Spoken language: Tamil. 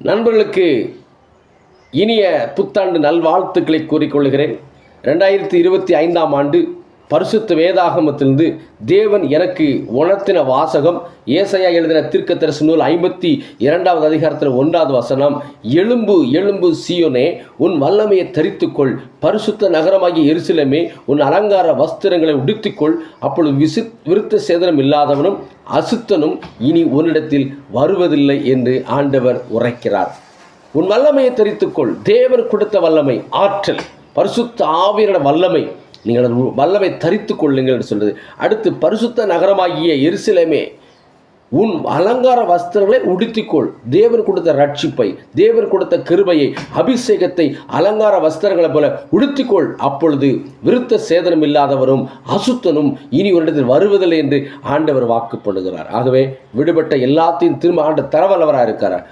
நண்பர்களுக்கு இனிய புத்தாண்டு நல்வாழ்த்துக்களை கூறிக்கொள்கிறேன் ரெண்டாயிரத்தி இருபத்தி ஐந்தாம் ஆண்டு பரிசுத்த வேதாகமத்திலிருந்து தேவன் எனக்கு உணர்த்தின வாசகம் ஏசையா எழுதின தீர்க்கதரிசி நூல் ஐம்பத்தி இரண்டாவது அதிகாரத்தில் ஒன்றாவது வசனம் எலும்பு எலும்பு சியோனே உன் வல்லமையை தரித்துக்கொள். பரிசுத்த நகரமாகிய எரிசிலமே உன் அலங்கார வஸ்திரங்களை உடுத்திக்கொள். அப்பொழுது விசு விருத்த சேதனம் இல்லாதவனும் அசுத்தனும் இனி உன்னிடத்தில் வருவதில்லை என்று ஆண்டவர் உரைக்கிறார். உன் வல்லமையை தரித்துக்கொள். தேவன் கொடுத்த வல்லமை ஆற்றல். பரிசுத்த ஆவியரோட வல்லமை நீங்கள் வல்லமை தரித்து கொள்ளுங்கள் என்று சொல்றது. அடுத்து பரிசுத்த நகரமாகிய எருசலேமே உன் அலங்கார வஸ்திரங்களை உடுத்திக்கொள். தேவன் கொடுத்த ரட்சிப்பை தேவன் கொடுத்த கிருபையை அபிஷேகத்தை அலங்கார வஸ்திரங்களைப் போல உடுத்திக்கொள். அப்பொழுது விருத்த சேதனம் இல்லாதவரும் அசுத்தனும் இனி உன்னிடத்தில் வருவதில்லை என்று ஆண்டவர் வாக்கு பண்ணுகிறார். ஆகவே விடுபட்ட எல்லாத்தையும் திரும்ப ஆண்டு தரவல்லவராக இருக்கிறார்